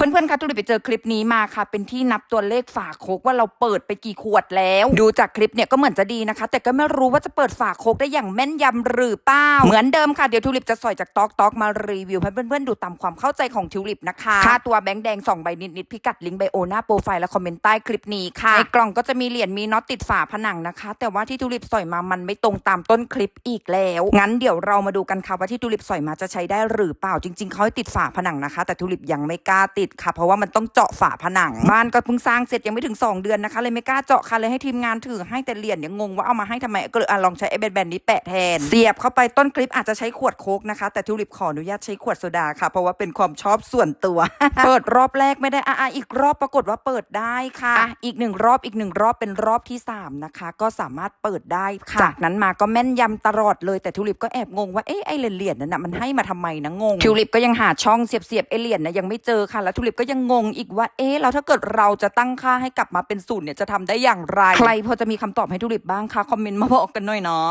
เพื่อนๆคะทุลิไปเจอคลิปนี้มาค่ะ เป็นที่นับตัวเลขฝาโคกว่าเราเปิดไปกี่ขวดแล้ว ดูจากคลิปเนี่ยก็เหมือนจะดีนะคะ แต่ก็ไม่รู้ว่าจะเปิดฝาโคกได้อย่างแม่นยำหรือเปล่าเหมือนเดิมค่ะเดี๋ยวทุลิปจะสอยจากตอกตอกมารีวิวให้เพื่อนๆดูตามความเข้าใจของทิวลิปนะคะค่าตัวแบงค์แดง2ใบนิดๆพิกัดลิงก์ไบโอหน้าโปรไฟล์และคอมเมนต์ใต้คลิปนี้ค่ะในกล่องก็จะมีเหรียญมีน็อตติดฝาผนังนะคะ แต่ว่าที่ทุลิปสอยมามันไม่ตรงตามต้นคลิปอีกแล้วงั้นเดี๋ยวเรามาดูกันค่ะว่าที่ทุลิปสอยมาจะใช้ได้หรือเปล่าจริง ๆเขาให้ติดฝาผนังนะคะ แต่ทุลิปยังไม่กล้าติดค่ะ เพราะว่ามันต้องเจาะฝาผนัง บ้านก็เพิ่งสร้างเสร็จยังไม่ถึง 2 เดือนนะคะ เลยไม่กล้าเจาะค่ะเลยให้ทีมงานถือให้แต่เหรียญเนี่ยงงว่าเอามาให้ทำไมก็เลยอลองใช้ไอ้แบนๆนี้แปะแทน เสียบเข้าไปต้นคลิปอาจจะใช้ขวดโค้กนะคะ แต่ทุลิปขออนุญาตใช้ขวดโซดาค่ะ เพราะว่าเป็นความชอบส่วนตัว เปิดรอบแรกไม่ได้อะอะอีกรอบปรากฏว่าเปิดได้ค่ะอะ อีกหนึ่งรอบอีกหนึ่งรอบเป็นรอบที่สามนะคะ ก็สามารถเปิดได้ค่ะ จากนั้นมาก็แม่นยำตลอดเลยแต่ทุลิปก็แอบงงว่าเอ๊ะไอ้เหรียญนั้นนะมันให้มาทำไมนะงงทิวลิปก็ยังหาช่องเสียบๆไอ้เหรียญนะยังไม่เจอค่ะแล้วทุลิปก็ยังงงอีกว่า เอ๊ะ แล้วถ้าเกิดเราจะตั้งค่าให้กลับมาเป็นศูนย์เนี่ยจะทำได้อย่างไร ใครพอจะมีคำตอบให้ทุลิปบ้างคะ คอมเมนต์มาบอกกันหน่อยเนาะ